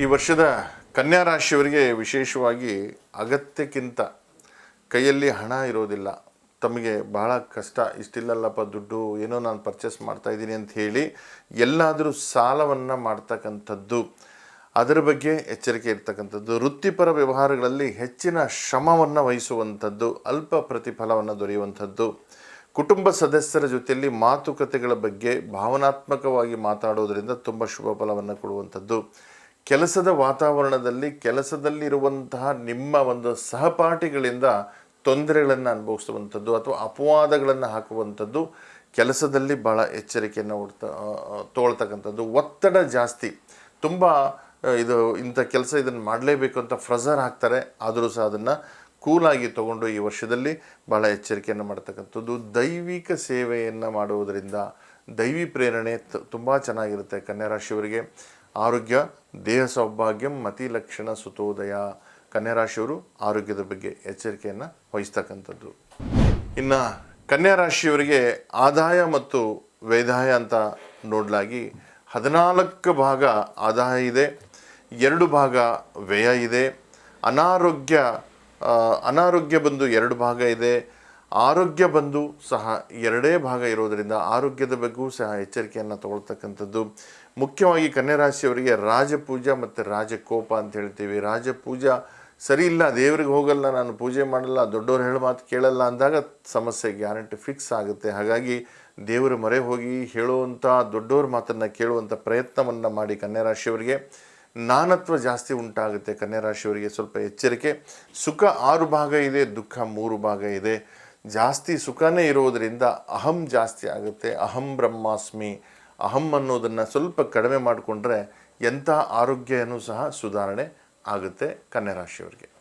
ಈ ವರ್ಷದ ಕನ್ಯಾ ರಾಶಿಯವರಿಗೆ ವಿಶೇಷವಾಗಿ ಅಗತ್ಯಕ್ಕಿಂತ ಕೈಯಲ್ಲಿ ಹಣ ಇರೋದಿಲ್ಲ. ತಮಗೆ ಬಹಳ ಕಷ್ಟ. ಇಷ್ಟಿಲ್ಲಲ್ಲಪ್ಪ ದುಡ್ಡು, ಏನೋ ನಾನು ಪರ್ಚೇಸ್ ಮಾಡ್ತಾ ಇದ್ದೀನಿ ಅಂತ ಹೇಳಿ ಎಲ್ಲಾದರೂ ಸಾಲವನ್ನು ಮಾಡ್ತಕ್ಕಂಥದ್ದು, ಅದರ ಬಗ್ಗೆ ಎಚ್ಚರಿಕೆ ಇರ್ತಕ್ಕಂಥದ್ದು, ವೃತ್ತಿಪರ ವ್ಯವಹಾರಗಳಲ್ಲಿ ಹೆಚ್ಚಿನ ಶ್ರಮವನ್ನು ವಹಿಸುವಂಥದ್ದು, ಅಲ್ಪ ಪ್ರತಿಫಲವನ್ನು ದೊರೆಯುವಂಥದ್ದು, ಕುಟುಂಬ ಸದಸ್ಯರ ಜೊತೆಯಲ್ಲಿ ಮಾತುಕತೆಗಳ ಬಗ್ಗೆ ಭಾವನಾತ್ಮಕವಾಗಿ ಮಾತಾಡೋದರಿಂದ ತುಂಬ ಶುಭ ಫಲವನ್ನು ಕೊಡುವಂಥದ್ದು. ಕೆಲಸದ ವಾತಾವರಣದಲ್ಲಿ ಕೆಲಸದಲ್ಲಿರುವಂತಹ ನಿಮ್ಮ ಒಂದು ಸಹಪಾಠಿಗಳಿಂದ ತೊಂದರೆಗಳನ್ನು ಅನುಭವಿಸುವಂಥದ್ದು ಅಥವಾ ಅಪವಾದಗಳನ್ನು ಹಾಕುವಂಥದ್ದು ಕೆಲಸದಲ್ಲಿ ಭಾಳ ಎಚ್ಚರಿಕೆಯನ್ನು ಉಡ್ತಾ ತೋಳ್ತಕ್ಕಂಥದ್ದು. ಒತ್ತಡ ಜಾಸ್ತಿ. ತುಂಬ ಇದು ಇಂಥ ಕೆಲಸ ಇದನ್ನು ಮಾಡಲೇಬೇಕು ಅಂತ ಫ್ರೆಸರ್ ಹಾಕ್ತಾರೆ. ಆದರೂ ಸಹ ಅದನ್ನು ಕೂಲಾಗಿ ತಗೊಂಡು ಈ ವರ್ಷದಲ್ಲಿ ಭಾಳ ಎಚ್ಚರಿಕೆಯನ್ನು ಮಾಡ್ತಕ್ಕಂಥದ್ದು. ದೈವಿಕ ಸೇವೆಯನ್ನು ಮಾಡುವುದರಿಂದ ದೈವಿ ಪ್ರೇರಣೆ ತುಂಬ ಚೆನ್ನಾಗಿರುತ್ತೆ ಕನ್ಯಾ ರಾಶಿಯವರಿಗೆ ಆರೋಗ್ಯ, ದೇಹ ಸೌಭಾಗ್ಯಂ, ಮತಿ ಲಕ್ಷಣ ಸುತೋದಯ. ಕನ್ಯಾ ರಾಶಿಯವರು ಆರೋಗ್ಯದ ಬಗ್ಗೆ ಎಚ್ಚರಿಕೆಯನ್ನು ವಹಿಸ್ತಕ್ಕಂಥದ್ದು. ಇನ್ನು ಕನ್ಯಾ ರಾಶಿಯವರಿಗೆ ಆದಾಯ ಮತ್ತು ವೇದಾಯ ಅಂತ ನೋಡಲಾಗಿ ಹದಿನಾಲ್ಕು ಭಾಗ ಆದಾಯ ಇದೆ, ಎರಡು ಭಾಗ ವ್ಯಯ ಇದೆ. ಅನಾರೋಗ್ಯ ಅನಾರೋಗ್ಯ ಬಂದು ಎರಡು ಭಾಗ ಇದೆ. ಆರೋಗ್ಯ ಬಂದು ಸಹ ಎರಡೇ ಭಾಗ ಇರೋದರಿಂದ ಆರೋಗ್ಯದ ಬಗ್ಗೆಯೂ ಸಹ ಎಚ್ಚರಿಕೆಯನ್ನು ತಗೊಳ್ತಕ್ಕಂಥದ್ದು. ಮುಖ್ಯವಾಗಿ ಕನ್ಯರಾಶಿಯವರಿಗೆ ರಾಜಪೂಜಾ ಮತ್ತು ರಾಜಕೋಪ ಅಂತ ಹೇಳ್ತೀವಿ. ರಾಜಪೂಜಾ ಸರಿ ಇಲ್ಲ, ದೇವ್ರಿಗೆ ಹೋಗಲ್ಲ, ನಾನು ಪೂಜೆ ಮಾಡಲ್ಲ, ದೊಡ್ಡವ್ರು ಹೇಳೋ ಮಾತು ಕೇಳಲ್ಲ ಅಂದಾಗ ಸಮಸ್ಯೆ ಗ್ಯಾರಂಟಿ ಫಿಕ್ಸ್ ಆಗುತ್ತೆ. ಹಾಗಾಗಿ ದೇವರ ಮೊರೆ ಹೋಗಿ ಹೇಳುವಂಥ, ದೊಡ್ಡವ್ರ ಮಾತನ್ನು ಕೇಳುವಂಥ ಪ್ರಯತ್ನವನ್ನು ಮಾಡಿ ಕನ್ಯರಾಶಿಯವರಿಗೆ. ನಾನತ್ವ ಜಾಸ್ತಿ ಉಂಟಾಗುತ್ತೆ ಕನ್ಯರಾಶಿಯವರಿಗೆ ಸ್ವಲ್ಪ ಎಚ್ಚರಿಕೆ. ಸುಖ ಆರು ಭಾಗ ಇದೆ, ದುಃಖ ಮೂರು ಭಾಗ ಇದೆ. ಜಾಸ್ತಿ ಸುಖನೇ ಇರೋದರಿಂದ ಅಹಂ ಜಾಸ್ತಿ ಆಗುತ್ತೆ, ಅಹಂ ಬ್ರಹ್ಮಾಸ್ಮಿ. ಅಹಂ ಅನ್ನೋದನ್ನು ಸ್ವಲ್ಪ ಕಡಿಮೆ ಮಾಡಿಕೊಂಡ್ರೆ ಎಂಥ ಆರೋಗ್ಯನೂ ಸಹ ಸುಧಾರಣೆ ಆಗುತ್ತೆ ಕನ್ಯಾ ರಾಶಿಯವರಿಗೆ.